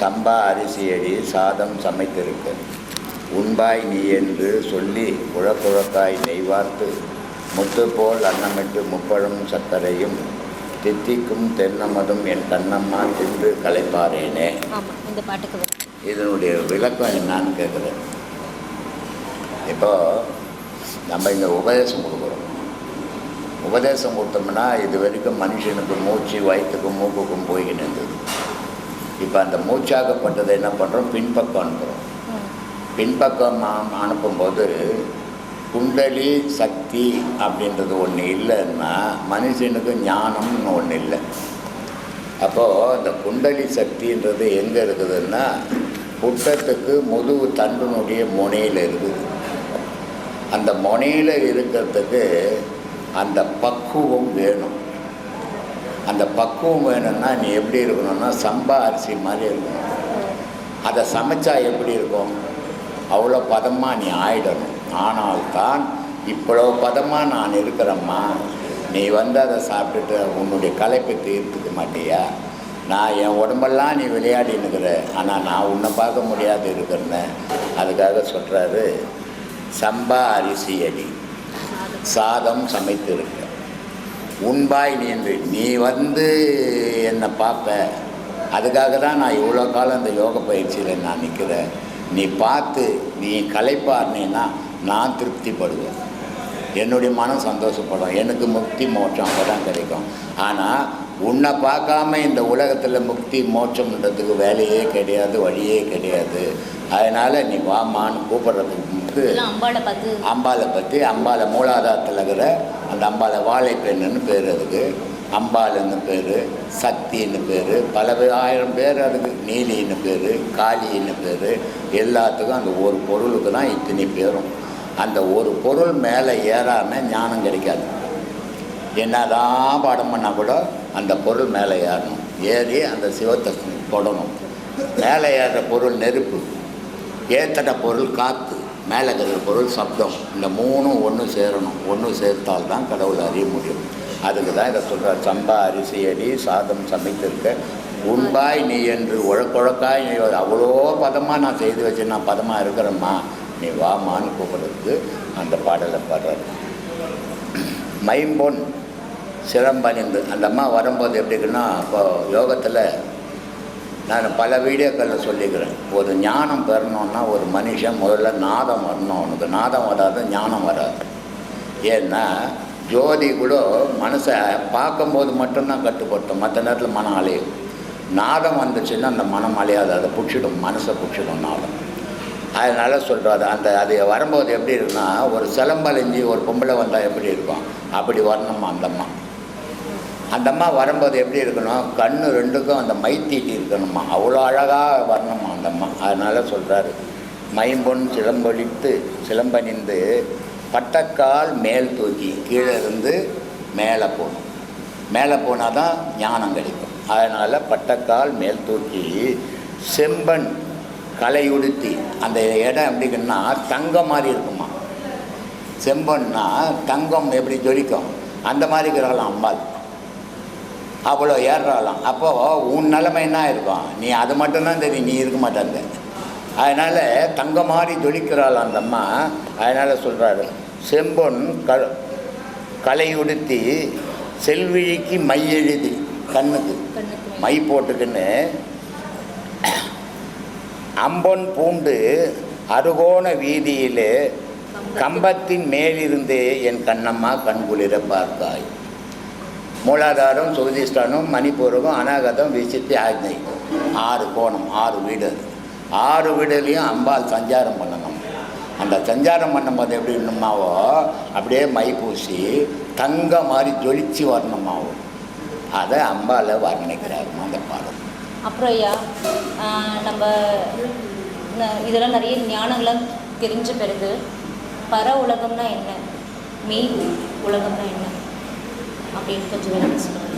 சம்பா அரிசியடி சாதம் சமைத்திருக்க. உண்பாய் நீ என்று சொல்லி குழக்குழக்காய் நெய்வார்த்து முத்து போல் அன்னமிட்டு முப்பழும் சர்க்கரையும் தித்திக்கும் தென்னமதும் என் கண்ணம்மா தின்று வரும். இதனுடைய விளக்கம் என்னான்னு கேட்குறேன் இப்போ நம்ம இந்த உபதேசம் கொடுக்குறோம். உபதேசம் கொடுத்தோம்னா இது வரைக்கும் மனுஷனுக்கு மூச்சு வயிற்றுக்கும் மூக்குக்கும் போய்கின்னு இருந்தது. இப்போ அந்த மூச்சாகப்பட்டதை என்ன பண்ணுறோம் பின்பக்கம் அனுப்புகிறோம் பின்பக்கம் அனுப்பும்போது குண்டலி சக்தி அப்படின்றது ஒன்று இல்லைன்னா மனுஷனுக்கு ஞானம்னு ஒன்று இல்லை. அப்போது அந்த குண்டலி சக்தின்றது எங்கே இருக்குதுன்னா புட்டத்துக்கு முதுகு தண்டினுடைய முனையில் இருக்குது. அந்த முனையில் இருக்கிறதுக்கு அந்த பக்குவம் வேணும். அந்த பக்குவம் வேணும்னா நீ எப்படி இருக்கணும்னா சம்பா அரிசி மாதிரி இருக்கணும். அதை சமைச்சா எப்படி இருக்கும்? அவ்வளோ பதமாக நீ ஆயிடணும். ஆனால்தான் இவ்வளோ பதமாக நான் இருக்கிறேம்மா. நீ வந்து அதை சாப்பிட்டுட்டு உன்னுடைய கலைப்பை தீர்த்துக்க மாட்டியா? நான் என் உடம்பெல்லாம் நீ விளையாடி இருக்கிற. ஆனால் நான் உன்னை பார்க்க முடியாது இருக்கிறேன் அதுக்காக சொல்கிறாரு சம்பா அரிசி அடி. சாதம் சமைத்திருக்க உண்பாய் நீ என்று நீ வந்து என்னை பார்ப்ப. அதுக்காக தான் நான் இவ்வளோ காலம் அந்த யோக பயிற்சியில் நான் நிற்கிறேன். நீ பார்த்து நீ களைப்பாருனேன்னா நான் திருப்திப்படுவேன். என்னுடைய மனம் சந்தோஷப்படும். எனக்கு முக்தி மோட்சம் அப்போ தான் கிடைக்கும். ஆனால் உன்னை பார்க்காம இந்த உலகத்தில் முக்தி மோட்சம்ன்றதுக்கு வேலையே கிடையாது வழியே கிடையாது. அதனால் நீ வாமான்னு கூப்பிட்றதுக்கு பார்த்து. அம்பாளை பற்றி அம்பாளை மூலாதாரத்தில் இருக்கிற அந்த அம்பாளை வாழைப்பெண்ணுன்னு பேர் அதுக்கு. அம்பாளுன்னு பேர் சக்தின்னு பேர் பல ஆயிரம் பேர் அதுக்கு. நீலின்னு பேர் காளின்னு பேர் எல்லாத்துக்கும் அந்த ஒரு பொருளுக்கு தான் இத்தனை பேரும். அந்த ஒரு பொருள் மேலே ஏறாமல் ஞானம் கிடைக்காது. என்னதான் பாடம் பண்ணால் கூட அந்த பொருள் மேலே ஏறணும். ஏறி அந்த சிவத்தை தொடணும். மேலே ஏறுற பொருள் நெருப்பு. ஏத்தன பொருள் காற்று மேலே இருக்கிற பொருள் சப்தம். இந்த மூணும் ஒன்று சேரணும். ஒன்று சேர்த்தால் தான் கடவுளை அறிய முடியும். அதுக்கு தான் இதை சொல்கிறார் சம்பா அரிசி அடி சாதம் சமைத்திருக்க. உண்பாய் நீ என்று உழக்குழக்காய் நீ. அவ்வளோ பதமாக நான் செய்து வச்சு நான் பதமாக இருக்கிறேம்மா. நீ வாமான்னு கூப்பிடுறதுக்கு அந்த பாடலை பாடுறாரு. மைம்பொன் சிரம்பணிந்து அந்த அம்மா வரும்போது எப்படி இருக்குன்னா இப்போ யோகத்தில் நான் பல வீடியோக்களில் சொல்லிக்கிறேன். ஒரு ஞானம் பெறணும்னா ஒரு மனுஷன் முதல்ல நாதம் வரணும். அவனுக்கு நாதம் வராது ஞானம் வராது. ஏன்னா ஜோதி கூட மனசை பார்க்கும்போது மட்டும்தான் கட்டுப்படுத்தும் மற்ற நேரத்தில் மனம் அலையும். நாதம் வந்துச்சுன்னா அந்த மனம் அலையாது. அதை பிடிச்சிடும். மனசை பிடிச்சிடும் நாதம். அதனால் சொல்கிறாரு அந்த அது வரும்போது எப்படி இருக்குன்னா ஒரு சிலம்பழிஞ்சி ஒரு பொம்பளை வந்தால் எப்படி இருக்கும் அப்படி வரணுமா அந்தம்மா அந்த அம்மா வரும்போது எப்படி இருக்கணும்? கண் ரெண்டுக்கும் அந்த மை தீட்டி இருக்கணுமா அவ்வளோ அழகாக வரணுமா அந்த அம்மா அதனால் சொல்கிறாரு மைம்பொன் சிலம்பொழித்து சிலம்பணிந்து பட்டக்கால் மேல் தூக்கி கீழே இருந்து மேலே போகணும். மேலே போனால் தான் ஞானம் கிடைக்கும். அதனால் பட்டக்கால் மேல் தூக்கி செம்பன் கலையுடுத்தி அந்த இடம் எப்படிங்கன்னா தங்கம் மாதிரி இருக்குமா செம்பன்னா தங்கம் எப்படி ஜொலிக்கும்? அந்த மாதிரி இருக்கிறாங்களாம் அம்பாள். அவ்வளோ ஏறுறாளாம். அப்போது உன் நிலைமை என்ன இருக்கும்? நீ அது மட்டும்தான் தெரியும். நீ இருக்க மாட்டாங்க அதனால் தங்க மாதிரி ஜொலிக்கிறாளாம் அந்த அம்மா. அதனால் சொல்கிறாரு செம்பொன் க கலையுடுத்தி செல்விழிக்கு மை எழுதி கண்ணுக்கு. கண்ணுக்கு மை. போட்டுக்கின்னு அம்பொன் பூண்டு அருகோண வீதியிலே கம்பத்தின் மேலிருந்து என் கண்ணம்மா கண்குளிர பார்த்தாய். மூலாதாரம் சுகதிஷ்டானம் மணிப்பூரகம் அநாகதம் விசித்தி ஆக்னை. ஆறு கோணம் ஆறு வீடு அது. ஆறு வீடுலேயும் அம்பாள் சஞ்சாரம் பண்ணணும். அந்த சஞ்சாரம் பண்ணும்போது எப்படி இன்னுமாவோ அப்படியே மை பூசி தங்க மாதிரி ஜொலிச்சு வரணுமாவோ. அதை அம்பால வர்ணிக்கிறாருமா அந்த பாடல். அப்புறம் ஐயா நம்ம இதெல்லாம் நிறைய ஞானங்கள்லாம் தெரிஞ்ச பிறகு பர உலகம்னா என்ன? மெய் உலகம்னா என்ன? அப்படின்னு கொஞ்சம் சொல்லுங்கள்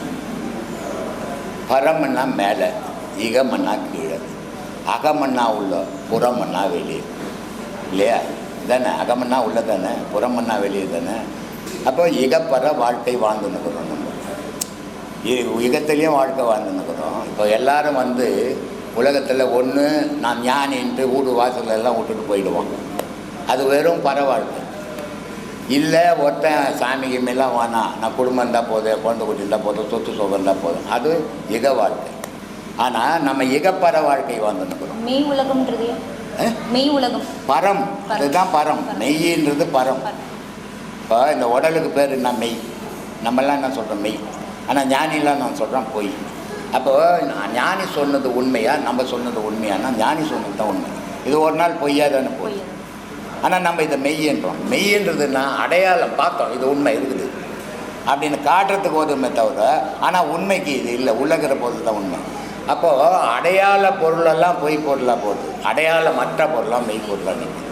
பரமன்னா மேலே இகமன்னா கீழே. அகமன்னா உள்ள புறமன்னா வெளியே. இல்லையா? தானே அகமன்னா உள்ள தானே புறமன்னா வெளியே தானே? அப்போ இகப்பற வாழ்க்கை வாழ்ந்துன்னுக்குறோம் நம்ம. இ- வாழ்க்கை வாழ்ந்துன்னுக்குறோம் இப்போ எல்லாரும் வந்து உலகத்தில் ஒன்று நான் ஞானின்ட்டு வீடு வாசல்ல எல்லாம் விட்டுட்டு போயிடுவாங்க அது வெறும் பற வாழ்க்கை இல்லை ஒருத்தன் சாமிக்கு மேலாம் வேணாம் நான் குடும்பம் இருந்தால் போதும் குழந்தை குட்டி இருந்தால் போதும் சொத்து சுகம் இருந்தால் போதும். அது இக வாழ்க்கை. ஆனால் நம்ம இகப்பற வாழ்க்கை வாழ்ந்துன்னுக்குறோம் மெய் உலகம்ன்றது? மெய் உலகம். பரம். அதுதான் பரம். மெய்யின்றது பரம். இப்போ இந்த உடலுக்கு பேர் என்ன? மெய். நம்மெல்லாம் என்ன சொல்கிறோம் மெய். ஆனால் ஞானிலாம் நான் சொல்கிறேன் பொய். அப்போ நான் ஞானி சொன்னது உண்மையா? நம்ம சொன்னது உண்மையானா? ஞானி சொன்னது தான் உண்மை. இது ஒரு நாள் பொய்யா தானே பொய் ஆனால் நம்ம இதை மெய்யன்றோம். மெய்யன்றதுன்னா அடையாளம் பார்த்தோம். இது உண்மை இருக்குது. அப்படின்னு காட்டுறதுக்கு உதவுமே தவிர ஆனால் உண்மைக்கு இது இல்லை. உள்ளங்கிற பொருள் தான் உண்மை. அப்போது அடையாள பொருளெல்லாம் பொய் பொருளாக போகுது. அடையாளமற்ற பொருளாக மெய் பொருளாக நிற்குது.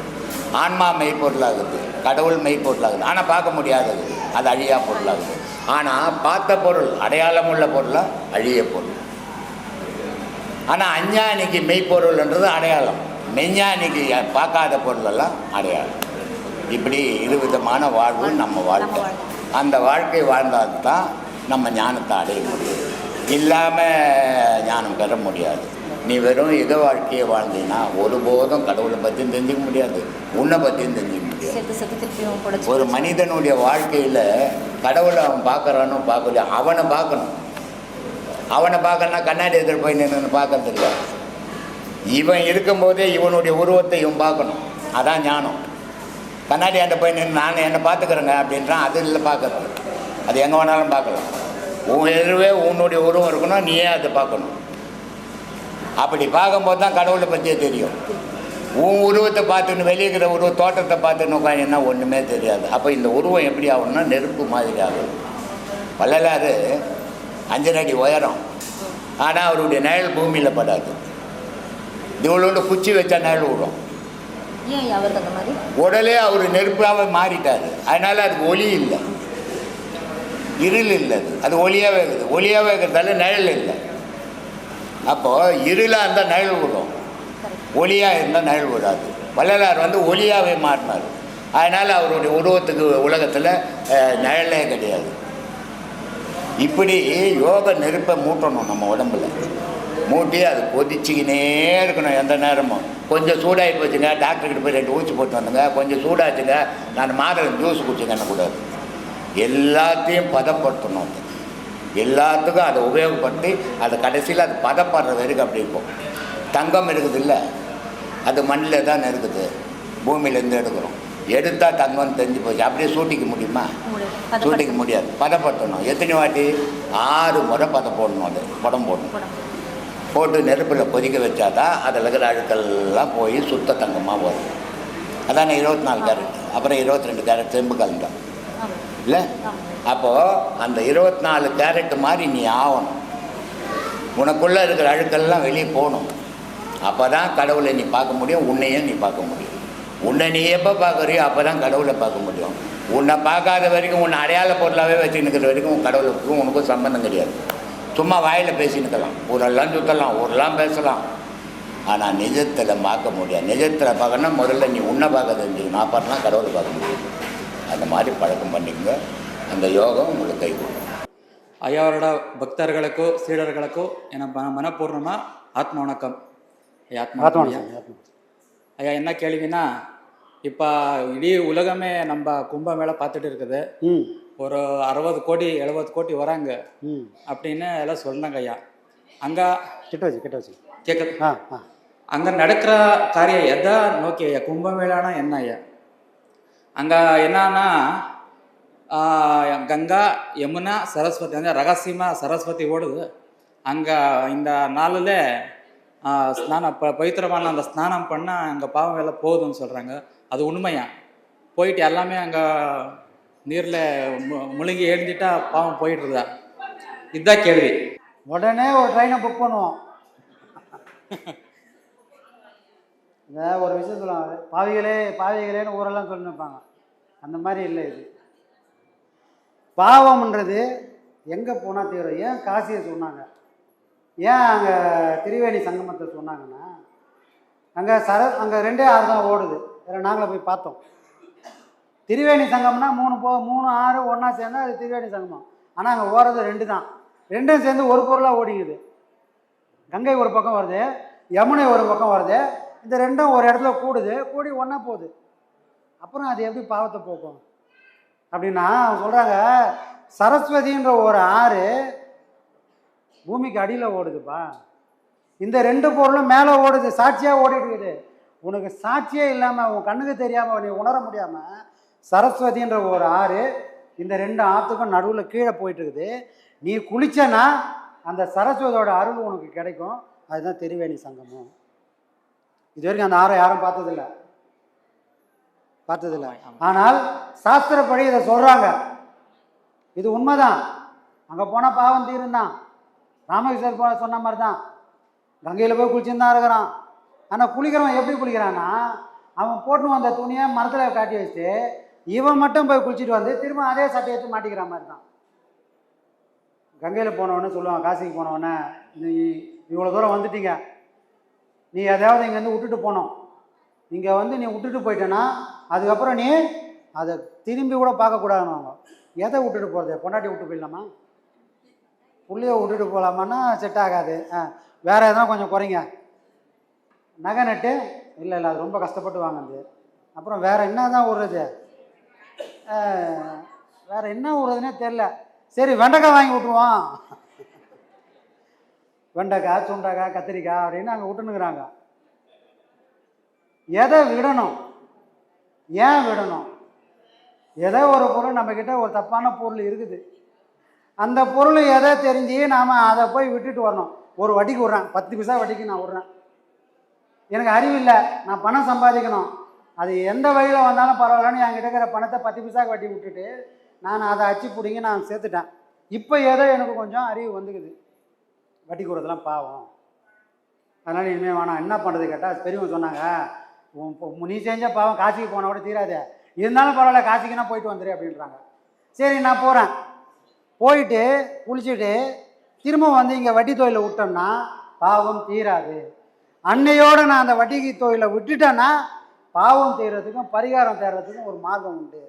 ஆன்மா மெய் பொருளாகுது. கடவுள் மெய் பொருளாகுது. ஆனால் பார்க்க முடியாதது. அது அழியா பொருளாகுது. ஆனால் பார்த்த பொருள் அடையாளம் உள்ள பொருளாக அழிய பொருள். ஆனால் அஞ்ஞானிக்கு மெய்ப்பொருள்ன்றது அடையாளம். மெஞ்ஞானிக்கு பார்க்காத பொருளெல்லாம் அடையாளம் இப்படி இருவிதமான வாழ்வு நம்ம வாழ்க்கை. அந்த வாழ்க்கை வாழ்ந்தால் தான் நம்ம ஞானத்தை அடைய முடியும். இல்லாமல் ஞானம் பெற முடியாது. நீ வெறும் இக வாழ்க்கையை வாழ்ந்தீங்கன்னா ஒருபோதும் கடவுளை பற்றியும் தெரிஞ்சுக்க முடியாது. உன்னை பற்றியும் தெரிஞ்சுக்க முடியாது. ஒரு மனிதனுடைய வாழ்க்கையில் கடவுளை அவன் பார்க்குறானோ பார்க்கலையோ அவனை பார்க்கணும். அவனை பார்க்கணும்னா கண்ணாடி எதிர் போய் நின்று பார்க்கறது இல்லை. இவன் இருக்கும்போதே இவனுடைய உருவத்தை இவன் பார்க்கணும். அதான் ஞானம். கண்ணாடி அந்த போய் நின்று நான் என்னை பார்த்துக்கிறேங்க அப்படின்றான். அது இல்லை பார்க்கறது. அது எங்கே வேணாலும் பார்க்கலாம். உன் எதிர்வே உன்னுடைய உருவம் இருக்கணும் நீயே அதை பார்க்கணும். அப்படி பார்க்கும்போது தான் கடவுளை பற்றியே தெரியும். உன் உருவத்தை பார்த்துன்னு வெளியே இருக்கிற உருவ தோட்டத்தை பார்த்துன்னு உட்காந்துன்னா ஒன்றுமே தெரியாது. அப்போ இந்த உருவம் எப்படி ஆகணும்னா நெருப்பு மாதிரி ஆகும். வள்ளலாறு அஞ்சரை அடி உயரம். ஆனால் அவருடைய நிழல் பூமியில் படாது. இவ்வளோண்டு குச்சி வச்சா நிழல் விடும். உடலே அவர் நெருப்பாகவே மாறிட்டார். அதனால் அதுக்கு ஒளி இல்லை. இருள் இல்லை அது. அது ஒளியாகவே இருக்குது. ஒளியாகவே இருக்கிறதால நிழல் இல்லை. அப்போது இருளாக இருந்தால் நிழல் விடும். ஒளியாக இருந்தால் நிழல் விடாது. வள்ளலார் வந்து ஒளியாகவே மாறினார். அதனால் அவருடைய உருவத்துக்கு உலகத்தில் நிழலே கிடையாது. இப்படி யோக நெருப்பை மூட்டணும் நம்ம உடம்புல. மூட்டி அது கொதிச்சிக்கினே இருக்கணும் எந்த நேரமும். கொஞ்சம் சூடாகி போச்சுங்க டாக்டர்கிட்ட போய் ரெண்டு ஊசி போட்டு வந்துங்க. கொஞ்சம் சூடாச்சுங்க நான் மாதுளை ஜூஸ் குடிச்சுங்க கூடாது எல்லாத்தையும் பதப்படுத்தணும். எல்லாத்துக்கும் அதை உபயோகப்படுத்தி அதை கடைசியில் அது பதப்படுற வரைக்கும் அப்படி இருக்கும். தங்கம் இருக்குது இல்லை அது மண்ணில் தான் இருக்குது. பூமியிலேருந்து எடுக்கிறோம். எடுத்தால் தங்கம்னு தெரிஞ்சு போச்சு. அப்படியே சூட்டிக்க முடியுமா. சூட்டிக்க முடியாது. பதப்படுத்தணும். எத்தனை வாட்டி? ஆறு முறை பதம் போடணும் அது. படம் போடணும். போட்டு நெருப்பில் கொதிக்க வச்சாதான் அதில் இருக்கிற அழுக்கெல்லாம் போய் சுத்த தங்கமாக வரும் அதானே இருபத்தி நாலு கேரட். அப்புறம் இருபத்தி ரெண்டு கேரட் செம்பு கலந்தோம். இல்லை? அப்போது அந்த இருபத்தி நாலு கேரட் மாதிரி நீ ஆகணும் உனக்குள்ளே இருக்கிற அழுக்கெல்லாம் வெளியே போகணும். அப்போ தான் கடவுளை நீ பார்க்க முடியும் உன்னையும் நீ பார்க்க முடியும். உன்னை நீ எப்போ பார்க்குறியோ அப்போ தான் கடவுளை பார்க்க முடியும். உன்னை பார்க்காத வரைக்கும் உன்னை அடையாள பொருளாகவே வச்சுன்னுக்கிற வரைக்கும் உன் கடவுளுக்கும் உனக்கும் சம்பந்தம் கிடையாது. சும்மா வாயில் பேசினுக்கலாம். ஊரெல்லாம் சுற்றலாம் ஊரெல்லாம் பேசலாம். ஆனால் நிஜத்தில் பார்க்க முடியாது. நிஜத்தில் பார்க்கணும்னா முதல்ல நீ உன்னை பார்க்க தெரிஞ்சுக்கணும். அப்புறம் தான் கடவுளை பார்க்க முடியும் அந்த மாதிரி பழக்கம் பண்ணிக்கங்க. அந்த யோகம் உங்களுக்கு கை கொடுக்கும். ஐயாவோட பக்தர்களுக்கோ சீடர்களுக்கோ என மன மனப்பூர்ணமாக ஆத்ம வணக்கம். ஐயா ஆத்ம வணக்கம் ஐயா. ஐயா என்ன கேள்வினா இப்போ இಡೀ உலகமே நம்ம கும்பமேளா பார்த்துட்டு இருக்குது. ம். ஒரு அறுபது கோடி எழுபது கோடி வராங்க. அப்படின்னு எல்லாம் சொல்கிறாங்க ஐயா. அங்கே கிட்ட வச்சு கிட்ட வச்சு. கேட்குது ஆ ஆ. அங்கே நடக்கிற காரியம் எதை? நோக்கி ஐயா கும்பமேளானா என்ன ஐயா? அங்கே என்னன்னா கங்கா யமுனா சரஸ்வதி அந்த ரகசியமாக சரஸ்வதி ஓடுது. அங்கே இந்த நாளில் ஸ்நானம் ப பவித்திரமான அந்த ஸ்நானம் பண்ணால் அங்கே பாவம் எல்லாம் போகுதுன்னு சொல்கிறாங்க அது உண்மையா? போயிட்டு எல்லாமே அங்கே நீரில் மு முழுங்கி எழுந்துட்டா பாவம் போயிட்டுருதா இதுதான் கேள்வி. உடனே ஒரு ட்ரெயினை புக் பண்ணுவோம். இந்த ஒரு விஷயம் சொல்லுவாங்க. பாவிகளே பாவிகளேன்னு ஊரெல்லாம் சொல்லி நிற்பாங்க அந்த மாதிரி இல்லை இது. பாவம்ன்றது எங்கே போனால் தீரும்? ஏன் காசியை சொன்னாங்க? ஏன் அங்கே திரிவேணி சங்கமத்தை சொன்னாங்கன்னா அங்கே சர அங்கே ரெண்டே ஆறு தான் ஓடுது. வேறு நாங்களே போய் பார்த்தோம். திரிவேணி சங்கம்னா மூணு போ மூணு ஆறு ஒன்றா சேர்ந்தா அது திரிவேணி சங்கமம். ஆனால் அங்கே ஓடுறது ரெண்டு தான் ரெண்டும் சேர்ந்து ஒரு பொருளாக ஓடிக்குது. கங்கை ஒரு பக்கம் வருது யமுனை ஒரு பக்கம் வருது. இந்த ரெண்டும் ஒரு இடத்துல கூடுது கூடி ஒன்றா போகுது. அப்புறம் அது எப்படி பாவத்தை போக்கும்? அப்படின்னா அவங்க சொல்கிறாங்க சரஸ்வதின்ற ஒரு ஆறு பூமிக்கு அடியில் ஓடுதுப்பா. இந்த ரெண்டு பொருளும் மேலே ஓடுது சாட்சியாக ஓடிட்டு இருக்குது. உனக்கு சாட்சியே இல்லாமல் உன் கண்ணுக்கு தெரியாமல் நீ உணர முடியாமல் சரஸ்வதின்ற ஒரு ஆறு இந்த ரெண்டு ஆற்றுக்கும் நடுவில் கீழே போயிட்டு இருக்குது நீ குளிச்சனா அந்த சரஸ்வதியோட அருள் உனக்கு கிடைக்கும். அதுதான் திருவேணி சங்கமம். இது வரைக்கும் அந்த ஆறை யாரும் பார்த்ததில்ல. பார்த்ததில்ல. ஆனால் சாஸ்திரப்படி இதை சொல்கிறாங்க இது உண்மைதான். அங்கே போனால் பாவம் தீருந்தான். ராமகிருஷ்ணர் போல சொன்ன மாதிரி தான் கங்கையில் போய் குளிச்சுன்னு தான் இருக்கிறான். ஆனால் குளிக்கிறவன் எப்படி குளிக்கிறான்னா அவன் போட்டு வந்த துணியை மரத்தில் காட்டி வச்சுட்டு இவன் மட்டும் போய் குளிச்சுட்டு வந்து திரும்ப அதே சட்டையை எடுத்து மாட்டிக்கிற மாதிரி தான். கங்கையில் போனவொடனே சொல்லுவான் காசிக்கு போனவொடனே நீ இவ்வளோ தூரம் வந்துட்டீங்க. நீ எதையாவது இங்கேருந்து விட்டுட்டு போனோம் இங்கே வந்து நீ விட்டுட்டு போயிட்டேன்னா அதுக்கப்புறம் நீ அதை திரும்பி கூட பார்க்கக்கூடாதுன்னு எதை விட்டுட்டு போகிறது பொண்டாட்டி விட்டு போயிடலாமா? புள்ளைய விட்டுட்டு போகலாமான்னா செட் ஆகாது. ஆ வேறு எதனா கொஞ்சம் குறைங்க. நகை நட்டு இல்லை இல்லை அது ரொம்ப கஷ்டப்பட்டு வாங்குது அப்புறம் வேறு என்ன தான் விடுறது? வேறு என்ன விடுறதுனே தெரில சரி வெண்டைக்காய் வாங்கி விட்ருவோம் வெண்டைக்காய் சுண்டைக்காய் கத்திரிக்காய் அப்படின்னு அங்கே விட்டுனுக்குறாங்க எதை விடணும்? ஏன் விடணும்? ஏதோ ஒரு பொருள் நம்மக்கிட்ட ஒரு தப்பான பொருள் இருக்குது. அந்த பொருள் எதை தெரிஞ்சு நாம் அதை போய் விட்டுட்டு வரணும். ஒரு வட்டிக்கு விட்றேன். பத்து பைசா வட்டிக்கு நான் விட்றேன். எனக்கு அறிவு இல்லை. நான் பணம் சம்பாதிக்கணும். அது எந்த வழியில் வந்தாலும் பரவாயில்லன்னு என்கிட்ட இருக்கிற பணத்தை பத்து பைசாக்கு வட்டி விட்டுட்டு நான் அதை அச்சு பிடிங்கி நான் சேர்த்துட்டேன். இப்போ ஏதோ எனக்கு கொஞ்சம் அறிவு வந்துக்குது. வட்டி கொடுறதெல்லாம் பாவம். அதனால் இனிமேல் வேணாம். என்ன பண்ணுறது கேட்டால் பெரியவங்க சொன்னாங்க நீ செஞ்ச பாவம் காசிக்கு போனால் கூட தீராதே. இருந்தாலும் பரவாயில்ல காசிக்குன்னா போயிட்டு வந்துடு அப்படின்றாங்க. சரி நான் போகிறேன் போயிட்டு குளிச்சுட்டு திரும்ப வந்து இங்கே வட்டி தொழிலை விட்டோம்னா பாவம் தீராது. அன்னையோடு நான் அந்த வட்டிக்கு தொழிலை விட்டுட்டேன்னா பாவம் தீர்றதுக்கும் பரிகாரம் தேடுறதுக்கும் ஒரு மார்க்கம் உண்டு.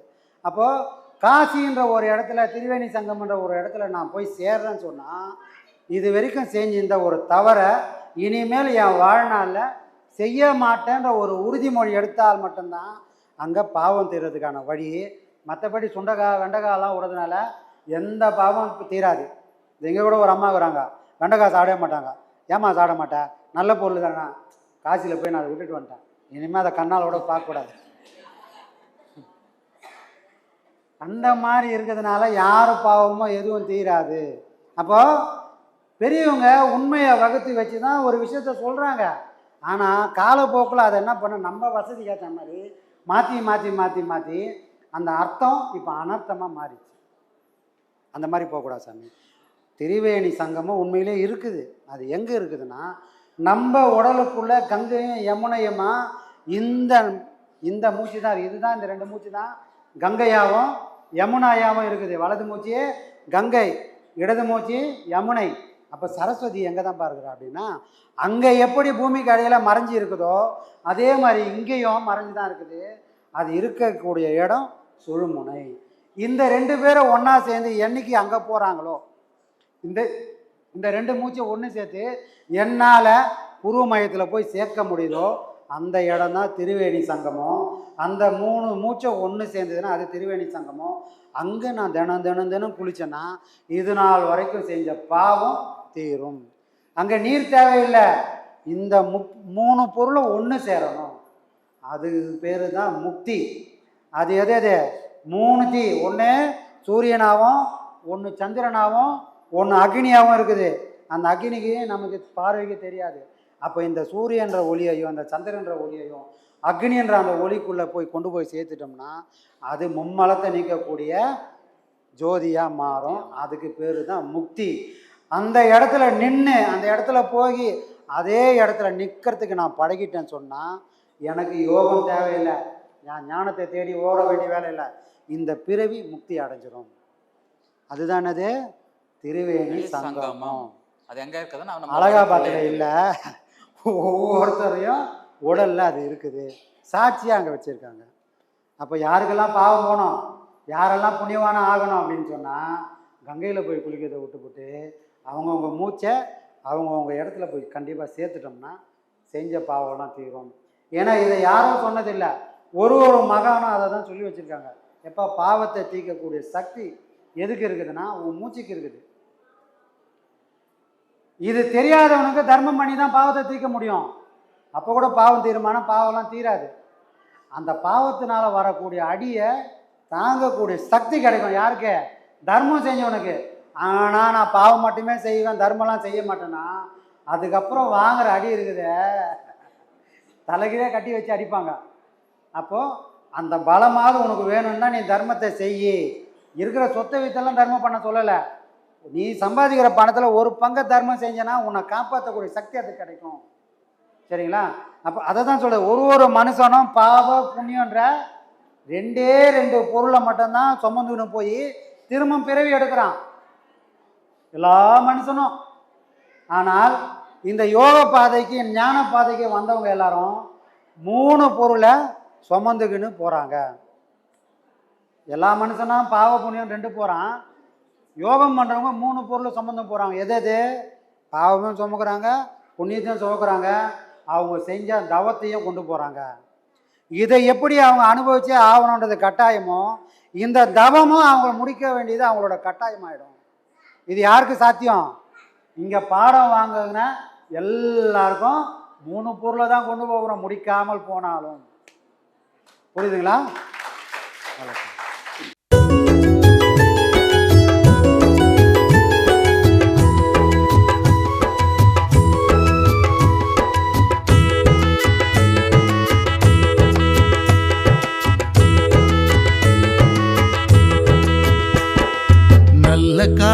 அப்போது காசின்ற ஒரு இடத்துல திரிவேணி சங்கம்ன்ற ஒரு இடத்துல நான் போய் சேர்றேன்னு சொன்னால் இது வரைக்கும் செஞ்சிருந்த ஒரு தவறை இனிமேல் என் வாழ்நாளில் செய்ய மாட்டேன்ற ஒரு உறுதிமொழி எடுத்தால் மட்டும்தான் அங்கே பாவம் தீர்றதுக்கான வழி. மற்றபடி சுண்டக்காய் வெண்டைக்காயெல்லாம் விடுறதுனால எந்த பாவம் தீராது. எங்கள் கூட ஒரு அம்மா வராங்க வெண்டைக்காய் சாப்பிடவே மாட்டாங்க. ஏம்மா சாப்பிட மாட்டேன் நல்ல பொருள் தானே? காசியில் போய் நான் அதை விட்டுட்டு வந்துட்டேன். இனிமேல் அதை கண்ணாலோட பார்க்கக்கூடாது. அந்த மாதிரி இருக்கிறதுனால யார் பாவமோ எதுவும் தீராது. அப்போது பெரியவங்க உண்மையை வகுத்து வச்சு தான் ஒரு விஷயத்த சொல்கிறாங்க ஆனால் காலப்போக்கில் அதை என்ன பண்ண நம்ம வசதிக்கு ஏற்ற மாதிரி மாற்றி மாற்றி மாற்றி மாற்றி அந்த அர்த்தம் இப்போ அனர்த்தமாக மாறிச்சு அந்த மாதிரி போகக்கூடாது சாமி. திரிவேணி சங்கமும் உண்மையிலே இருக்குது. அது எங்கே இருக்குதுன்னா நம்ம உடலுக்குள்ளே கங்கையும் யமுனையுமா? இந்த இந்த மூச்சு தான் இதுதான் இந்த ரெண்டு மூச்சு தான் கங்கையாகவும் யமுனாயாவும் இருக்குது. வலது மூச்சு கங்கை இடது மூச்சு யமுனை. அப்போ சரஸ்வதி எங்கே தான் பார்க்குறா அப்படின்னா அங்கே எப்படி பூமிக்கு அடையில் மறைஞ்சு இருக்குதோ அதே மாதிரி இங்கேயும் மறைஞ்சு தான் இருக்குது. அது இருக்கக்கூடிய இடம் சுழுமுனை. இந்த ரெண்டு பேரும் ஒன்றா சேர்ந்து என்னைக்கு அங்கே போகிறாங்களோ இந்த இந்த ரெண்டு மூச்சை ஒன்று சேர்த்து என்னால் குரு மையத்தில் போய் சேர்க்க முடியுதோ அந்த இடம் தான் திருவேணி சங்கமம். அந்த மூணு மூச்சை ஒன்று சேர்ந்ததுன்னா அது திருவேணி சங்கமம். அங்கே நான் தினம் தினம் தினம் குளித்தேன்னா இது நாள் வரைக்கும் செஞ்ச பாவம் தீரும். அங்கே நீர் தேவையில்லை. இந்த முப் மூணு பொருளும் ஒன்று சேரணும். அது பேர் தான் முக்தி. அது எது எது? மூணு தீ. ஒன்று சூரியனாகவும் ஒன்று சந்திரனாகவும் ஒன்று அக்னியாகவும் இருக்குது. அந்த அக்னிக்கு நமக்கு பார்வைக்கு தெரியாது. அப்போ இந்த சூரியன்ற ஒளியையும் அந்த சந்திரன்ற ஒளியையும் அக்னின்ற அந்த ஒளிக்குள்ளே போய் கொண்டு போய் சேர்த்துட்டோம்னா அது மும்மலத்தை நீக்கக்கூடிய ஜோதியாக மாறும். அதுக்கு பேர் தான் முக்தி. அந்த இடத்துல நின்று அந்த இடத்துல போய் அதே இடத்துல நிற்கிறதுக்கு நான் பழகிட்டேன்னு சொன்னால் எனக்கு யோகம் தேவையில்லை. நான் ஞானத்தை தேடி ஓட வேண்டிய வேலை இல்லை. இந்த பிறவி முக்தி அடைஞ்சிடும் அதுதானது திருவேணி சங்கமம். அது எங்க இருக்குதுன்னா நம்ம அலகாபாத்தில் இல்லை. ஒவ்வொருத்தரையும் உடல்ல அது இருக்குது. சாட்சியாக அங்கே வச்சுருக்காங்க. அப்போ யாருக்கெல்லாம் பாவம் போகணும் யாரெல்லாம் புண்ணியவானம் ஆகணும் அப்படின்னு சொன்னால் கங்கையில் போய் குளிக்கிறதை விட்டுப்புட்டு அவங்கவுங்க மூச்சை அவங்கவுங்க இடத்துல போய் கண்டிப்பாக சேர்த்துட்டோம்னா செஞ்ச பாவம்லாம் தீரும். ஏன்னா இதை யாரும் சொன்னதில்லை. ஒரு ஒரு மகானும் அதை தான் சொல்லி வச்சுருக்காங்க. எப்போ பாவத்தை தீர்க்கக்கூடிய சக்தி எதுக்கு இருக்குதுன்னா உன் மூச்சுக்கு இருக்குது. இது தெரியாதவனுக்கு தர்மம் பண்ணி தான் பாவத்தை தீர்க்க முடியும். அப்போ கூட பாவம் தீர்மானம் பாவம்லாம் தீராது. அந்த பாவத்தினால வரக்கூடிய அடியை தாங்கக்கூடிய சக்தி கிடைக்கும் யாருக்கு? தர்மம் செஞ்சவனுக்கு. ஆனால் நான் பாவம் மட்டுமே செய்வேன் தர்மம்லாம் செய்ய மாட்டேன்னா அதுக்கப்புறம் வாங்குற அடி இருக்குது. தலைகிலே கட்டி வச்சு அடிப்பாங்க. அப்போது அந்த பலமாவது உனக்கு வேணும்னா நீ தர்மத்தை செய் இருக்கிற சொத்தை வைத்தெல்லாம் தர்மம் பண்ண சொல்லலை. நீ சம்பாதிக்கிற பணத்தில் ஒரு பங்கை தர்மம் செஞ்சனா உன்னை காப்பாற்றக்கூடிய சக்தி அது கிடைக்கும். சரிங்களா? அப்போ அதை தான் சொல்கிறது ஒரு ஒரு மனுஷனும் பாவ புண்ணியன்ற ரெண்டே ரெண்டு பொருளை மட்டும்தான் சுமந்துன்னு போய் திரும்ப பிறவி எடுக்கிறான். எல்லா மனுஷனும். ஆனால் இந்த யோக பாதைக்கு ஞான பாதைக்கு வந்தவங்க எல்லாரும் மூணு பொருளை சுமந்துக்கின்னு போகிறாங்க எல்லா மனுஷனும் பாவ புண்ணியம் ரெண்டு போகிறான் யோகம் பண்ணுறவங்க மூணு பொருளை சம்மந்தம் போகிறாங்க எது எது? பாவமும் சுமக்கிறாங்க புண்ணியத்தையும் சுமக்கிறாங்க. அவங்க செஞ்ச தவத்தையும் கொண்டு போகிறாங்க இதை எப்படி அவங்க அனுபவிச்சே ஆகணுன்றது கட்டாயமோ இந்த தவமும் அவங்க முடிக்க வேண்டியது அவங்களோட கட்டாயமாயிடும். இது யாருக்கு சாத்தியம்? இங்கே பாடம் வாங்குங்கன்னா எல்லாருக்கும் மூணு பொருளை தான் கொண்டு போகிறோம் முடிக்காமல் போனாலும். புரியுதுங்களா? வணக்கம்.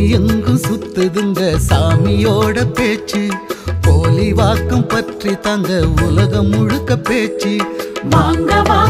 பூமி எங்கும் சுத்துதுங்க சாமியோட பேச்சு. போலி வாக்கம் பற்றி தங்க உலகம் முழுக்க பேச்சு. வாங்க வாங்க.